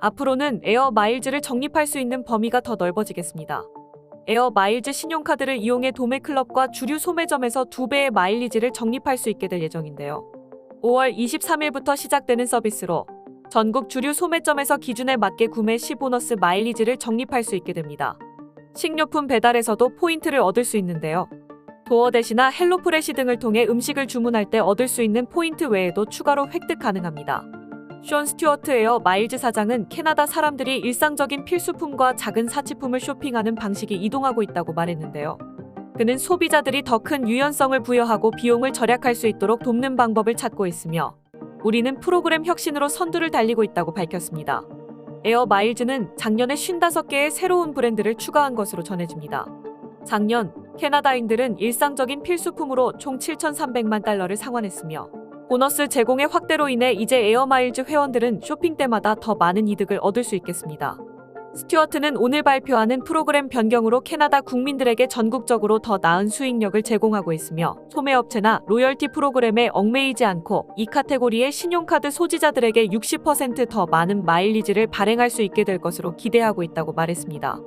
앞으로는 에어 마일즈를 적립할 수 있는 범위가 더 넓어지겠습니다. 에어 마일즈 신용카드를 이용해 도매 클럽과 주류 소매점에서 두 배의 마일리지를 적립할 수 있게 될 예정인데요. 5월 23일부터 시작되는 서비스로 전국 주류 소매점에서 기준에 맞게 구매 시 보너스 마일리지를 적립할 수 있게 됩니다. 식료품 배달에서도 포인트를 얻을 수 있는데요. 도어 대시나 헬로프레시 등을 통해 음식을 주문할 때 얻을 수 있는 포인트 외에도 추가로 획득 가능합니다. 숀 스튜어트 에 어 마일즈 사장은 캐나다 사람들이 일상적인 필수품과 작은 사치품을 쇼핑하는 방식이 이동하고 있다고 말했는데요. 그는 소비자들이 더 큰 유연성을 부여하고 비용을 절약할 수 있도록 돕는 방법을 찾고 있으며 우리는 프로그램 혁신으로 선두를 달리고 있다고 밝혔습니다. 에어 마일즈는 작년에 55개의 새로운 브랜드를 추가한 것으로 전해집니다. 작년 캐나다인들은 일상적인 필수품으로 총 7,300만 달러를 상환했으며 보너스 제공의 확대로 인해 이제 에어마일즈 회원들은 쇼핑 때마다 더 많은 이득을 얻을 수 있겠습니다. 스튜어트는 오늘 발표하는 프로그램 변경으로 캐나다 국민들에게 전국적으로 더 나은 수익력을 제공하고 있으며 소매업체나 로열티 프로그램에 얽매이지 않고 이 카테고리의 신용카드 소지자들에게 60%더 많은 마일리지를 발행할 수 있게 될 것으로 기대하고 있다고 말했습니다.